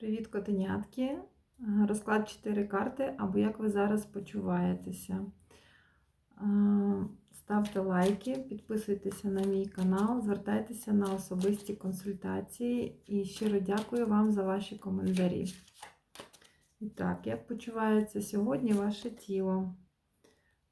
Привіт, котенятки! Е, Розклад 4 карти, або як ви зараз почуваєтеся. Е, Ставте лайки, підписуйтеся на мій канал, звертайтеся на особисті консультації і щиро дякую вам за ваші коментарі. І так, як почувається сьогодні ваше тіло?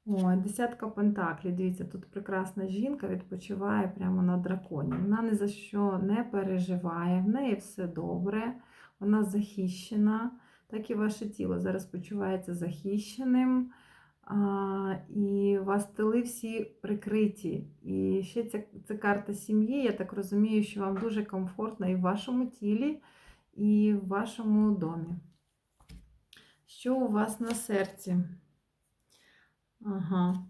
Ой, десятка пентаклів. Дивіться, тут прекрасна жінка відпочиває прямо на драконі. Вона ні за що не переживає, в неї все добре, вона захищена, так і ваше тіло зараз почувається захищеним. А, і у вас тили всі прикриті. І ще ця, це карта сім'ї. Я так розумію, що вам дуже комфортно і в вашому тілі, і в вашому домі. Що у вас на серці? Ага,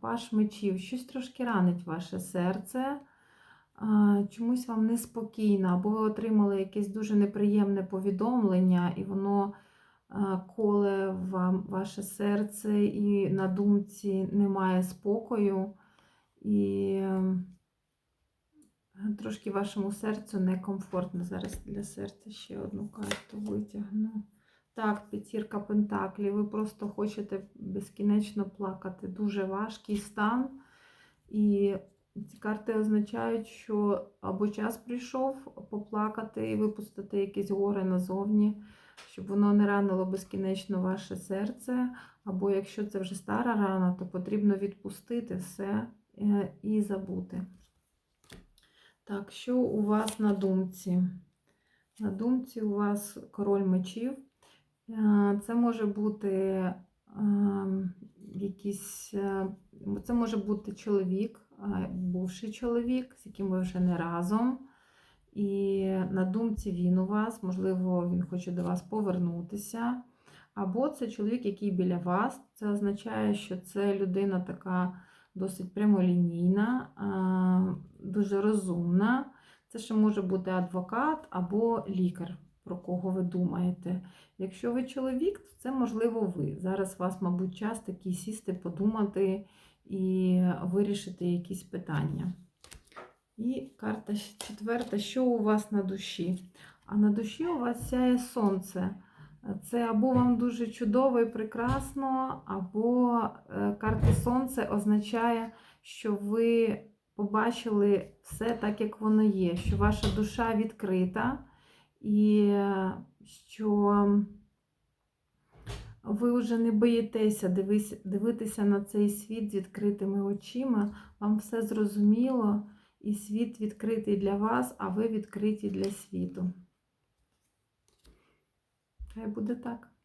паш мечів. Щось трошки ранить ваше серце. Чомусь вам неспокійно, або ви отримали якесь дуже неприємне повідомлення, і воно коле вам ваше серце, і на думці немає спокою. І ем, трошки вашому серцю некомфортно. Зараз для серця ще одну карту витягну. Так, п'ятірка пентаклів. Ви просто хочете безкінечно плакати. Дуже важкий стан. І ці карти означають, що або час прийшов поплакати і випустити якесь горе назовні, щоб воно не ранило безкінечно ваше серце. Або якщо це вже стара рана, то потрібно відпустити все е, і забути. Так, що у вас на думці? На думці у вас король мечів. Е, Це може бути е, якийсь, е, це може бути чоловік, е, бувший чоловік, з яким ви вже не разом. І на думці він у вас, можливо, він хоче до вас повернутися. Або це чоловік, який біля вас. Це означає, що це людина така досить прямолінійна, дуже розумна. Це ще може бути адвокат або лікар, про кого ви думаєте. Якщо ви чоловік, то це можливо ви. Зараз у вас, мабуть, час такий сісти, подумати і вирішити якісь питання. І карта четверта, що у вас на душі? А на душі у вас сяє сонце. Це або вам дуже чудово і прекрасно, або е, карта сонце означає, що ви побачили все так, як воно є, що ваша душа відкрита, і е, що ви вже не боїтеся дивитися на цей світ з відкритими очима. Вам все зрозуміло, і світ відкритий для вас, а ви відкриті для світу. Хай буде так.